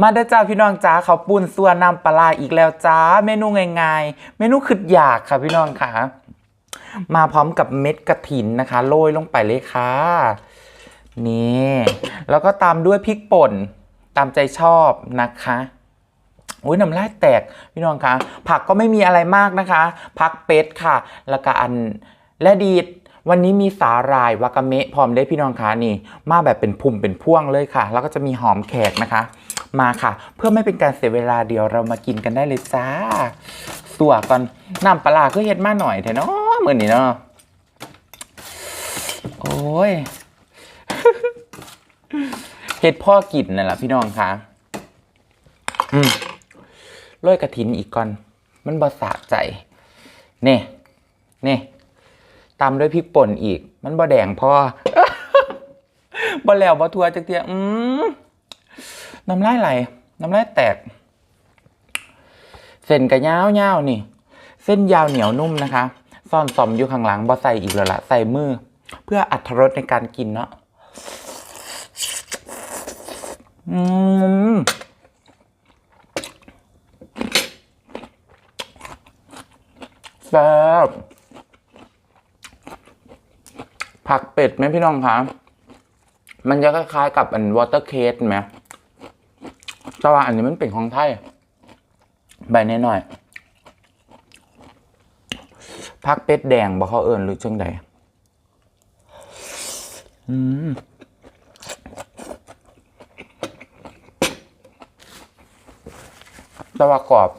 มาเด้อจ้าพี่น้องจ้าเขาปุ้นส่วนน้ำปลาอีกแล้วจ้า เมนูง่ายๆ เมนูขึ้นอยากค่ะพี่น้องค่ะ มาพร้อมกับเม็ดกระถินนะคะ โรยลงไปเลยค่ะ นี่ แล้วก็ตามด้วยพริกป่น ตามใจชอบนะคะอุ้ยน้ำลายแตกพี่น้องคะผักก็ไม่มีอะไรมากนะคะผักเป็ดค่ะ แล้วก็อันและดีดวันนี้มีสาหร่ายวากาเมะพร้อมได้พี่น้องคะนี่ มาแบบเป็นพุ่มเป็นพ่วงเลยค่ะ แล้วก็จะมีหอมแขกนะคะ มาค่ะ เพื่อไม่เป็นการเสียเวลาเดียวเรามากินกันได้เลยจ้าสัวก่อนน้ำปลาก็เฮ็ดมาหน่อยเถอะเนาะมือนี้เนาะโอ้ยเฮ็ดพ่อกินนั่นแหละพี่น้องคะอืมโรยกระถินอีกก่อน มันบาสะใจ เน่เน่ตามด้วยพริกป่นอีก มันบ่แดงพอบ่แล้วบ่ทัวจักเทียอืม น้ำลายไหล น้ำลายแตก เส้นกระยาวยาวนี่ เส้นยาวเหนียวนุ่มนะคะ ซ่อนสอมอยู่ข้างหลังบ่ใส่อีกแล้วละใส่มือ เพื่ออัตรสในการกินเนาะอืมแซ่บผักเป็ดไหมพี่น้องคะ มันจะคล้ายๆกับอันวอเตอร์เคสไหม แต่ว่าอันนี้มันเป็นของไทยใบนหน่อยผักเป็ดแดงบอกเขาเอิญหรือจังใดอืมแต่ว่ากรอบ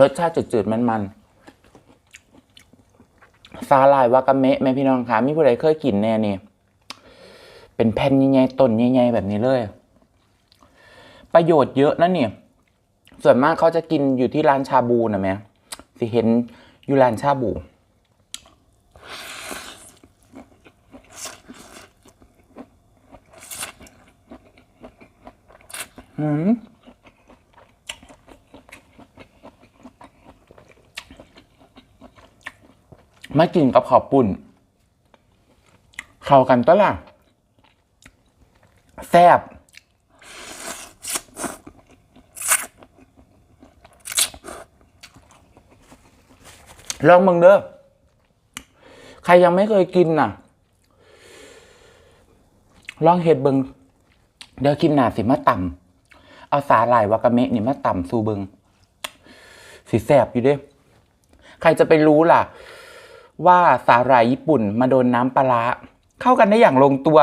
รสชาติจืดๆ มันๆซาลายวากาเมะไหมพี่น้องคะมีผู้ใดเคยกินแน่นี่ เป็นแผ่นใหญ่ๆต้นใหญ่ๆแบบนี้เลย ประโยชน์เยอะนะเนี่ย ส่วนมากเขาจะกินอยู่ที่ร้านชาบูนะแม่สิเห็นอยู่ร้านชาบูอืมมากินกับข้าปุ่น เข้ากันก็ล่ะ แซ่บ ลองมึงเด้อใครยังไม่เคยกินน่ะ ลองเห็ดเบิงเดี๋ยวคลิปหนาสิมาต่ำเอาสาหร่ายวากาเมะนี่มาต่ำสู่เบิงสิแซ่บอยู่เด้ใครจะไปรู้ล่ะ ว่าสาหร่ายญี่ปุ่นมาโดนน้ำปลาเข้ากันได้อย่างลงตัว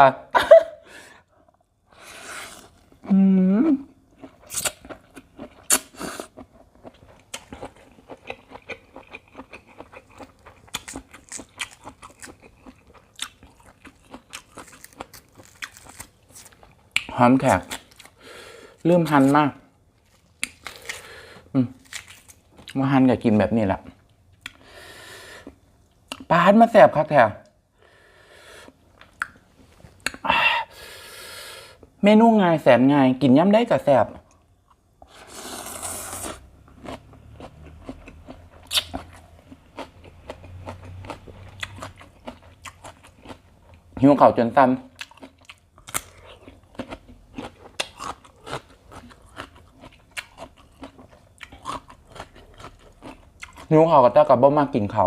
หอมแขกเริ่มหันมากมาหันกับกินแบบนี้แหละปลาดมาแสบครับแถวเมนูง่ายแสนง่าย กินย่ำได้กับแสบหิวเข่าจนตั นหิวเขาก็จะกับบ่มากกินข้า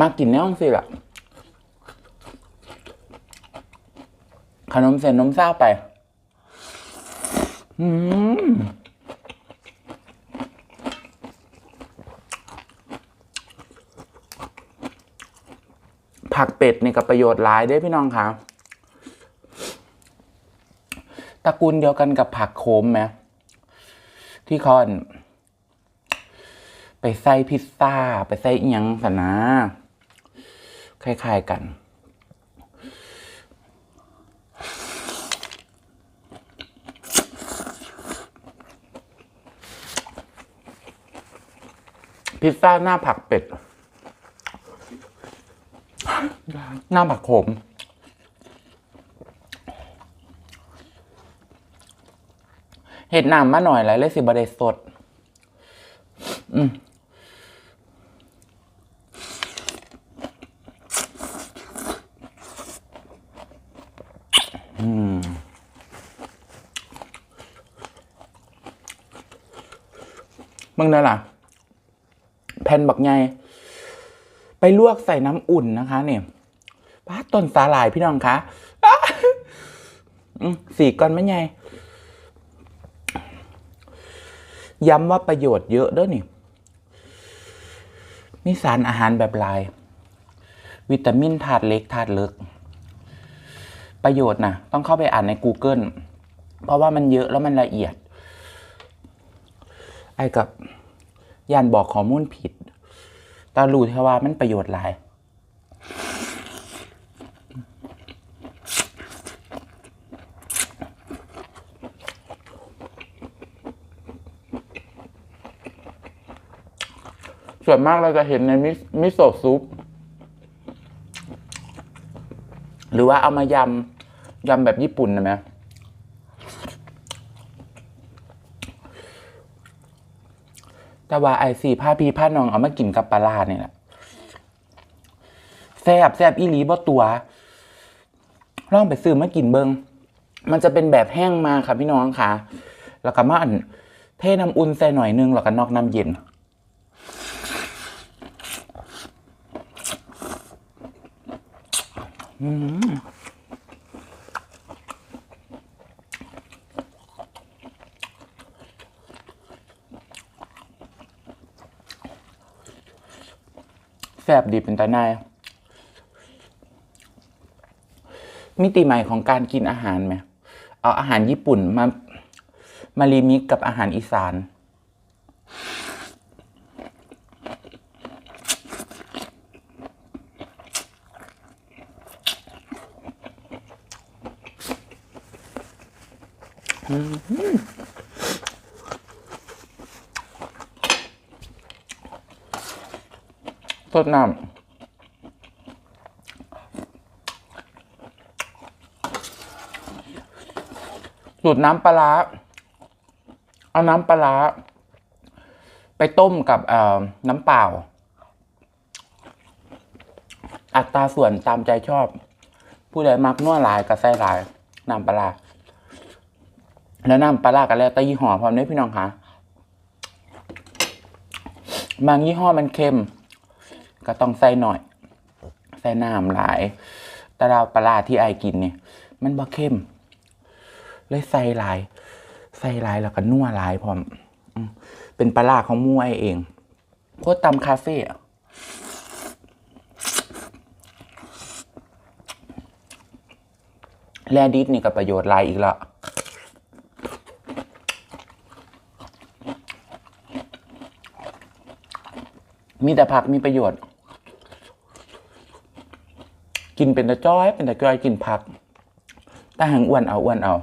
มากินแน่องสิล่ะ ขนมเส้นนมซ่าไป อืมผักเป็ดนี่กับประโยชน์หลายเด้พี่น้องคะตระกูลเดียวกันกับผักโขมไหมที่เขาอั่น ไปใส่พิซซ่า ไปใส่อิหยังสนะคล้าย ๆ กันพิซซ่าหน้าผักเป็ด หน้าผักโขม เห็ดน้ำมาหน่อยไรเลยสิบไดสด มึงนั่นล่ะ แผ่นบักใหญ่ไปลวกใส่น้ำอุ่นนะคะ เนี่ยป้าต้นสาหร่ายพี่น้องคะสี่ก้อนไม่ใหญ่ย้ำว่าประโยชน์เยอะด้อนี่ มีสารอาหารแบบลาย วิตามินธาตุเล็กธาตุเลึกประโยชน์นะต้องเข้าไปอ่านใน Google เพราะว่ามันเยอะแล้วมันละเอียด ไอ้กับยานบอกข้อมูลผิดตารู้แค่ว่ามันประโยชน์หลาย ส่วนมากเราจะเห็นในมิมิโซะซุป หรือว่าเอามายำ ยำแบบญี่ปุ่นนะไหม แต่ว่าไอซีผ้าพีผ้าน้องเอามากินกับปลาราเนี่ยแหละแซบแซบอีหลีบ่ตัวลองไปซื้อมากินเบิงมันจะเป็นแบบแห้งมาค่ะพี่น้องค่ะ แล้วก็มาอันเทน้ำอุ่นใส่หน่อยนึงแล้วก็นอกน้ำเย็นแซบดีเป็นตาหนายมิติใหม่ของการกินอาหารไหมเอาอาหารญี่ปุ่นมามารีมิกกับอาหารอีสาน สดน้ำสูตรน้ำปลาเอาน้ำปลา ไปต้มกับน้ำเปล่า อัตราส่วนตามใจชอบ ผู้ใดมักนัวหลายกับไส้หลาย น้ำปลา แล้วน้ำปลากันแล้วแต่ยี่ห้อพร้อมนี้พี่น้องคะบางยี่ห้อมันเค็ม ก็ต้องใส่หน่อย ใส่น้ำหลายแต่เราปลาที่ไอกินเนี่ย มันบ่เข้ม เลยใส่หลาย ใส่หลายแล้วก็นัวหลายพร้อมเป็นปลาของมู่ไอเองโคตรตำคาเฟ่อะแลดิสนี่ก็ประโยชน์หลายอีกละมีแต่ผักมีประโยชน์ กินเป็นต่จ้อย เป็นต่จ้อยกินผักแต่หังอ้วนเอาอ้วนเอา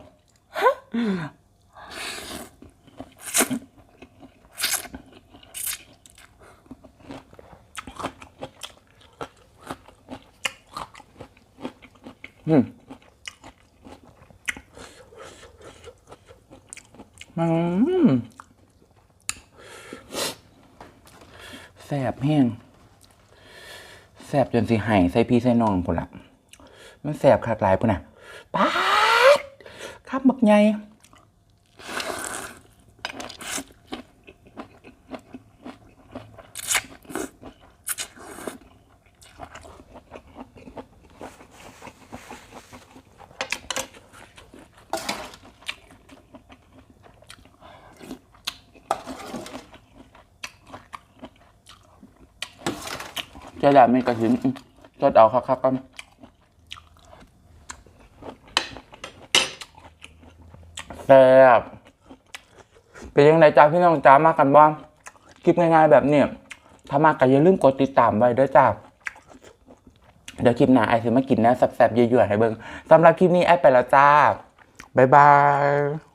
อืมอืมแสบแห้ง แสบจนสิไห้ใส่พี่ใส่น้องพุ่นละมันแสบขาดหลายพุ่นน่ะป๊าดข้ามบักใหญ่ เจะได้ไม่กระถินอืมจดเอาคักๆกันแซ่บเป็นยังไงจ้าพี่น้องจ้ามากันบ้างคลิปง่ายๆแบบนี้ถ้ามากก็อย่าลืมกดติดตามไว้ด้วยจ้าเดี๋ยวคลิปหน้าไอซิมากินนะแซ่บๆเยอะๆให้เบิ่งสำหรับคลิปนี้ไอไปแล้วจ้า บ๊ายบาย